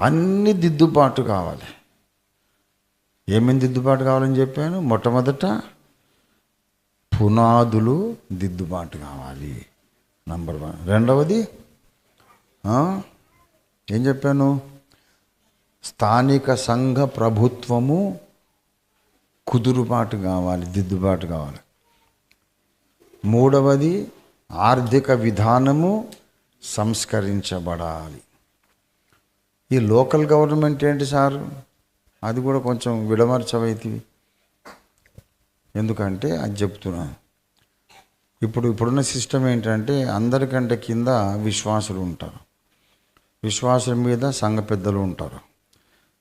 అన్ని దిద్దుబాటు కావాలి. ఏమేమి దిద్దుబాటు కావాలని చెప్పాను? మొట్టమొదట పునాదులు దిద్దుబాటు కావాలి. నంబర్ వన్ రెండవది ఏం చెప్పాను? స్థానిక సంఘ ప్రభుత్వము కుదురుబాటు కావాలి దిద్దుబాటు కావాలి. మూడవది ఆర్థిక విధానము సంస్కరించబడాలి. ఈ లోకల్ గవర్నమెంట్ ఏంటి సార్? అది కూడా కొంచెం విడమర్చవైతివి. ఎందుకంటే అది చెప్తున్నా. ఇప్పుడు ఇప్పుడున్న సిస్టమ్ ఏంటంటే అందరికంటే కింద విశ్వాసులు ఉంటారు. విశ్వాసం మీద సంఘ పెద్దలు ఉంటారు.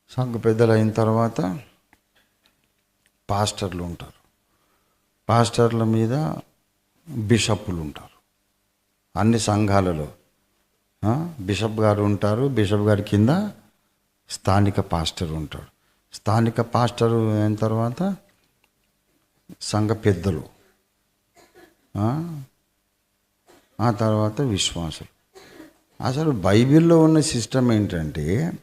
సంఘ పెద్దలు అయిన తర్వాత పాస్టర్లు ఉంటారు. పాస్టర్ల మీద బిషప్పులు ఉంటారు. అన్ని సంఘాలలో. బిషప్ గారు ఉంటారు బిషప్ గారి కింద స్థానిక పాస్టర్ ఉంటాడు. స్థానిక పాస్టర్ అయిన తర్వాత సంఘ పెద్దలు. ఆ, తర్వాత విశ్వాసులు. అసలు బైబిల్లో ఉన్న సిస్టమ్ ఏంటంటే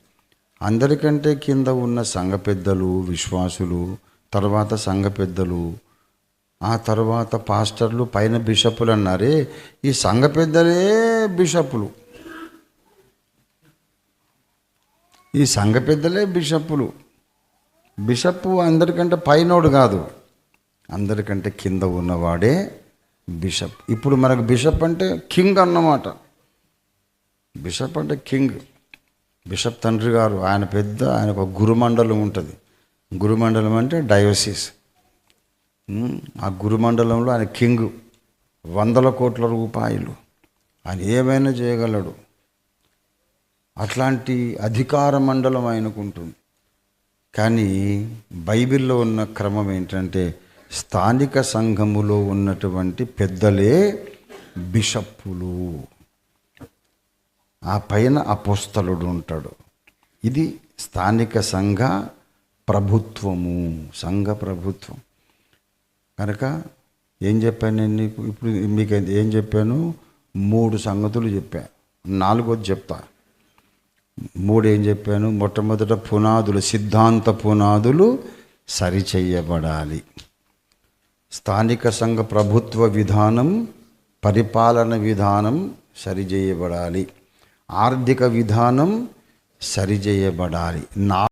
అందరికంటే కింద ఉన్న సంఘ పెద్దలు విశ్వాసులు తర్వాత సంఘ పెద్దలు ఆ తర్వాత పాస్టర్లు పైన బిషపులు అన్నారే. ఈ సంఘ పెద్దలే బిషపులు ఈ సంఘ పెద్దలే బిషప్పులు. బిషప్ అందరికంటే పైనోడు కాదు. అందరికంటే కింద ఉన్నవాడే బిషప్. ఇప్పుడు మనకు బిషప్ అంటే కింగ్ అన్నమాట. బిషప్ అంటే కింగ్. బిషప్ తండ్రి గారు ఆయన పెద్ద ఆయనకు ఒక గురుమండలం ఉంటుంది. గురుమండలం అంటే డయోసిస్. ఆ గురుమండలంలో ఆయన కింగ్. వందల కోట్ల రూపాయలు. ఆయన ఏమైనా చేయగలడు. అట్లాంటి అధికార మండలం ఆయనకుంటుంది. కానీ బైబిల్లో ఉన్న క్రమం ఏంటంటే స్థానిక సంఘములో ఉన్నటువంటి పెద్దలే బిషప్పులు. ఆ పైన అపోస్తలుడు ఉంటాడు. ఇది స్థానిక సంఘ ప్రభుత్వము సంఘ ప్రభుత్వం. కనుక ఏం చెప్పాను నేను నీకు? ఇప్పుడు మీకు ఏం చెప్పాను? మూడు సంగతులు చెప్పాను నాలుగోది చెప్తాను మూడేం చెప్పాను? మొట్టమొదట పునాదులు సిద్ధాంత పునాదులు సరిచేయబడాలి స్థానిక సంఘ ప్రభుత్వ విధానం పరిపాలన విధానం సరిచేయబడాలి ఆర్థిక విధానం సరిచేయబడాలి నా